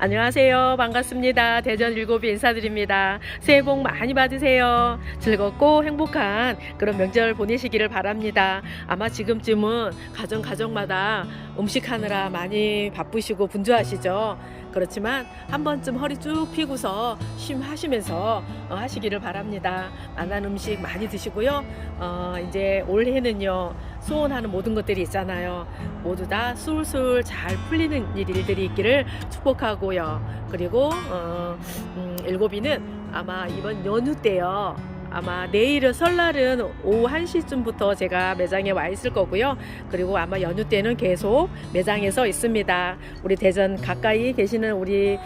안녕하세요. 반갑습니다. 대전 일곱이 인사드립니다. 새해 복 많이 받으세요. 즐겁고 행복한 그런 명절 보내시기를 바랍니다. 아마 지금쯤은 가정 가정마다 음식 하느라 많이 바쁘시고 분주하시죠. 그렇지만 한 번쯤 허리 쭉 펴고서 쉼 하시면서 어, 하시기를 바랍니다. 만난 음식 많이 드시고요. 어, 이제 올해는요 소원하는 모든 것들이 있잖아요. 모두 다 술술 잘 풀리는 일들이 있기를 축복하고요. 그리고 어, 음, 일곱이는 아마 이번 연휴 때요. 아마 내일은 설날은 오후 1시쯤부터 제가 매장에 와 있을 거고요. 그리고 아마 연휴 때는 계속 매장에서 있습니다. 우리 대전 가까이 계시는 우리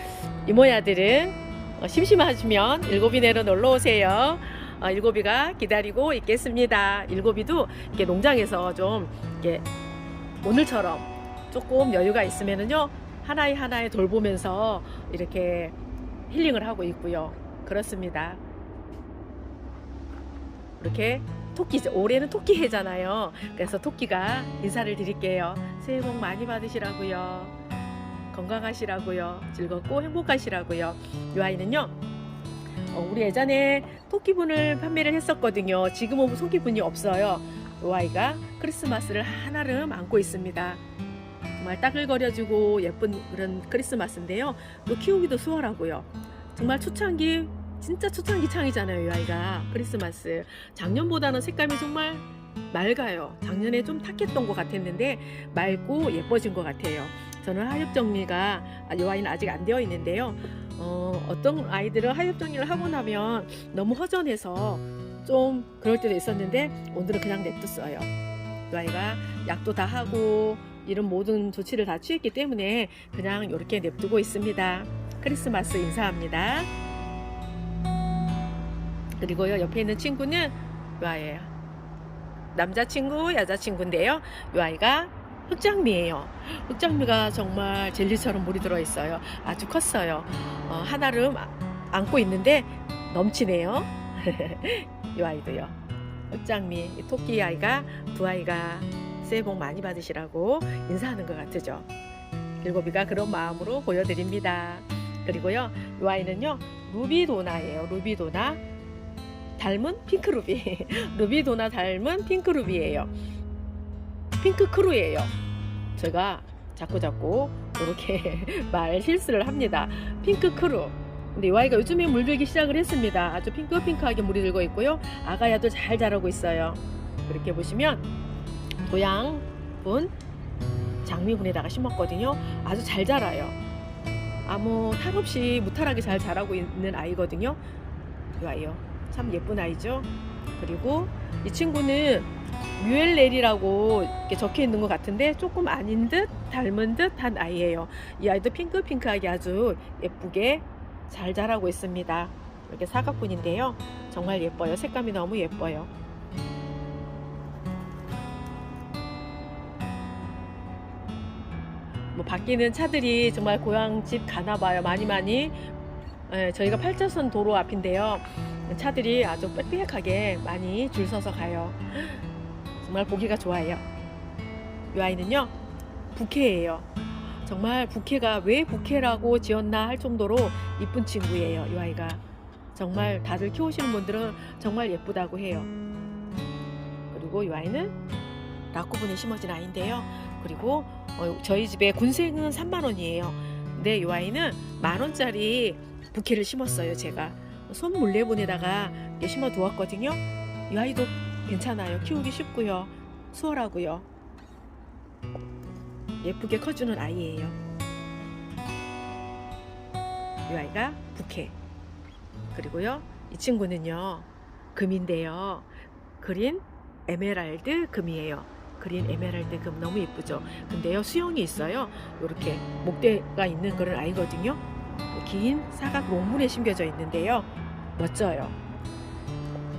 이모야들은 어, 심심하시면 일곱이 내로 놀러 오세요. 어, 일곱이가 기다리고 있겠습니다. 일곱이도 이렇게 농장에서 좀 이렇게 오늘처럼 조금 여유가 있으면은요 하나에 하나에 돌보면서 이렇게 힐링을 하고 있고요. 그렇습니다. 이렇게 토끼 올해는 토끼 해잖아요. 그래서 토끼가 인사를 드릴게요. 새해 복 많이 받으시라고요. 건강하시라고요. 즐겁고 행복하시라고요. 이 아이는요. 어, 우리 예전에 토끼분을 판매를 했었거든요. 지금은 토끼분이 없어요. 이 아이가 크리스마스를 하나름 안고 있습니다. 정말 따글거려주고 예쁜 그런 크리스마스인데요. 또 키우기도 수월하고요. 정말 초창기 진짜 초창기 창이잖아요, 이 아이가 크리스마스. 작년보다는 색감이 정말 맑아요. 작년에 좀 탁했던 것 같았는데 맑고 예뻐진 것 같아요. 저는 하엽 정리가 아, 이 아이는 아직 안 되어 있는데요. 어, 어떤 아이들은 하엽 정리를 하고 나면 너무 허전해서 좀 그럴 때도 있었는데 오늘은 그냥 냅뒀어요. 이 아이가 약도 다 하고 이런 모든 조치를 다 취했기 때문에 그냥 이렇게 냅두고 있습니다. 크리스마스 인사합니다. 그리고요 옆에 있는 친구는 이 아이예요. 남자친구, 여자친구인데요. 이 아이가 흑장미예요. 흑장미가 정말 젤리처럼 물이 들어 있어요. 아주 컸어요. 어, 하나를 안고 있는데 넘치네요. 이 아이도요. 흑장미 이 토끼 아이가 두 아이가 새해 복 많이 받으시라고 인사하는 것 같으죠. 일곱이가 그런 마음으로 보여드립니다. 그리고요, 이 아이는요, 루비도나예요. 루비도나. 닮은 핑크루비. 루비 도나 닮은 핑크루비예요. 핑크크루예요. 제가 자꾸 자꾸 이렇게 말 실수를 합니다. 핑크크루. 근데 이 아이가 요즘에 물들기 시작을 했습니다. 아주 핑크핑크하게 물이 들고 있고요. 아가야도 잘 자라고 있어요. 그렇게 보시면 도양분 장미분에다가 심었거든요. 아주 잘 자라요. 아무 탈 없이 무탈하게 잘 자라고 있는 아이거든요. 이 아이요. 참 예쁜 아이죠. 그리고 이 친구는 뮤엘렐이라고 이렇게 적혀 있는 것 같은데 조금 아닌 듯 닮은 듯한 아이예요. 이 아이도 핑크핑크하게 아주 예쁘게 잘 자라고 있습니다. 이렇게 사각분인데요. 정말 예뻐요. 색감이 너무 예뻐요. 뭐 바뀌는 차들이 정말 고향집 가나 봐요. 많이 많이. 예, 저희가 8차선 도로 앞인데요. 차들이 아주 빽빽하게 많이 줄 서서 가요. 정말 보기가 좋아요. 이 아이는요, 부캐예요. 정말 부캐가 왜 부캐라고 지었나 할 정도로 이쁜 친구예요. 이 아이가 정말 다들 키우시는 분들은 정말 예쁘다고 해요. 그리고 이 아이는 라쿠분에 심어진 아이인데요. 그리고 어, 저희 집에 군생은 3만 원이에요. 근데 이 아이는 만 원짜리 부캐를 심었어요. 제가 손 물레분에다가 이렇게 심어 두었거든요. 이 아이도 괜찮아요. 키우기 쉽고요. 수월하고요. 예쁘게 커주는 아이예요. 이 아이가 부캐. 그리고요, 이 친구는요, 금인데요. 그린 에메랄드 금이에요. 그린 에메랄드 금 너무 예쁘죠. 근데요, 수영이 있어요. 이렇게 목대가 있는 그런 아이거든요. 긴 사각 롱문에 심겨져 있는데요. 멋져요.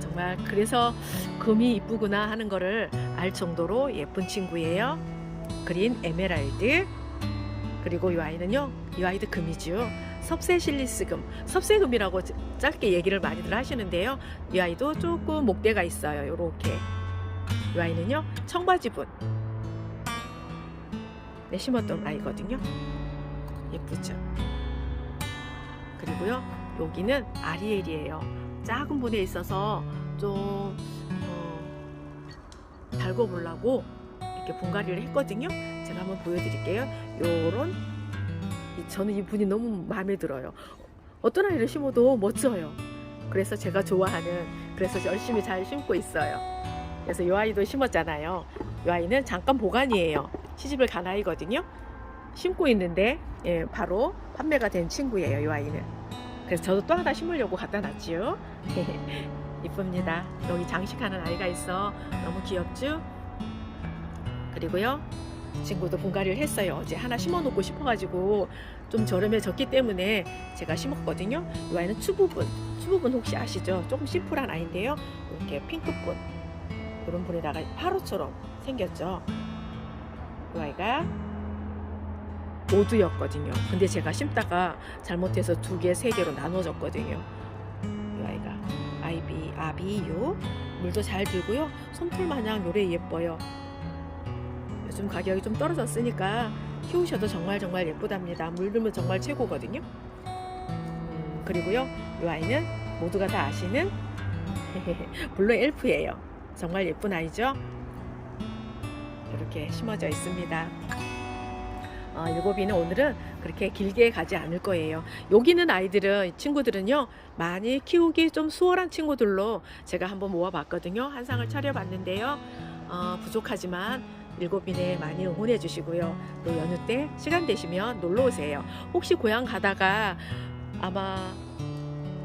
정말 그래서 금이 이쁘구나 하는 거를 알 정도로 예쁜 친구예요. 그린 에메랄드. 그리고 이 아이는요 이 아이도 금이죠. 섭세실리스금. 섭세금이라고 짧게 얘기를 많이들 하시는데요. 이 아이도 조금 목대가 있어요 요렇게. 이 아이는요 청바지분. 네 심었던 아이거든요. 예쁘죠 그리고요 여기는 아리엘이에요. 작은 분에 있어서 좀 어, 달고 보려고 이렇게 분갈이를 했거든요. 제가 한번 보여드릴게요. 요런 이- 저는 이 분이 너무 마음에 들어요. 어떤 아이를 심어도 멋져요. 그래서 제가 좋아하는 그래서 열심히 잘 심고 있어요. 그래서 이 아이도 심었잖아요. 이 아이는 잠깐 보관이에요. 시집을 간 아이거든요. 심고 있는데 예, 바로 판매가 된 친구예요. 이 아이는. 그래서 저도 또 하나 심으려고 갖다 놨지요. 이쁩니다. 여기 장식하는 아이가 있어. 너무 귀엽죠? 그리고요. 친구도 분갈이를 했어요. 어제 하나 심어 놓고 싶어 가지고 좀 저렴해졌기 때문에 제가 심었거든요. 이 아이는 추부분. 추부분 혹시 아시죠? 조금 심플한 아이인데요. 이렇게 핑크분. 이런 분에다가 화로처럼 생겼죠. 이 아이가 모두였거든요. 근데 제가 심다가 잘못해서 두 개, 세 개로 나눠졌거든요. 이 아이가 아이비, 아비유 물도 잘 들고요. 손풀 마냥 요래 예뻐요. 요즘 가격이 좀 떨어졌으니까 키우셔도 정말 정말 예쁘답니다. 물 들면 정말 최고거든요. 음, 그리고요, 이 아이는 모두가 다 아시는 블루 엘프예요. 정말 예쁜 아이죠. 이렇게 심어져 있습니다. 어, 일곱이는 오늘은 그렇게 길게 가지 않을 거예요. 여기는 아이들은 이 친구들은요 많이 키우기 좀 수월한 친구들로 제가 한번 모아봤거든요. 한 상을 차려봤는데요. 어, 부족하지만 일곱이네 많이 응원해 주시고요. 또 연휴 때 시간 되시면 놀러 오세요. 혹시 고향 가다가 아마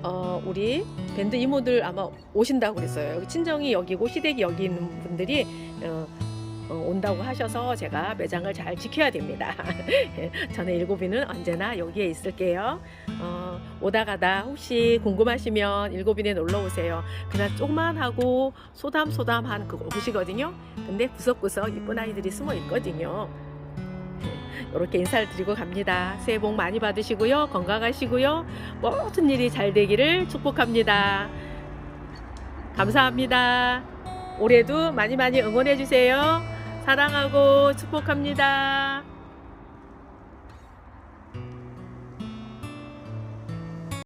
어, 우리 밴드 이모들 아마 오신다고 그랬어요. 친정이 여기고 시댁이 여기 있는 분들이 어, 어, 온다고 하셔서 제가 매장을 잘 지켜야 됩니다. 저는 일곱이는 언제나 여기에 있을게요. 어, 오다 가다 혹시 궁금하시면 일곱이네 놀러 오세요. 그냥 조그만하고 소담소담한 그 곳이거든요. 근데 구석구석 이쁜 아이들이 숨어 있거든요. 이렇게 인사를 드리고 갑니다. 새해 복 많이 받으시고요. 건강하시고요. 모든 일이 잘 되기를 축복합니다. 감사합니다. 올해도 많이 많이 응원해 주세요. 사랑하고 축복합니다.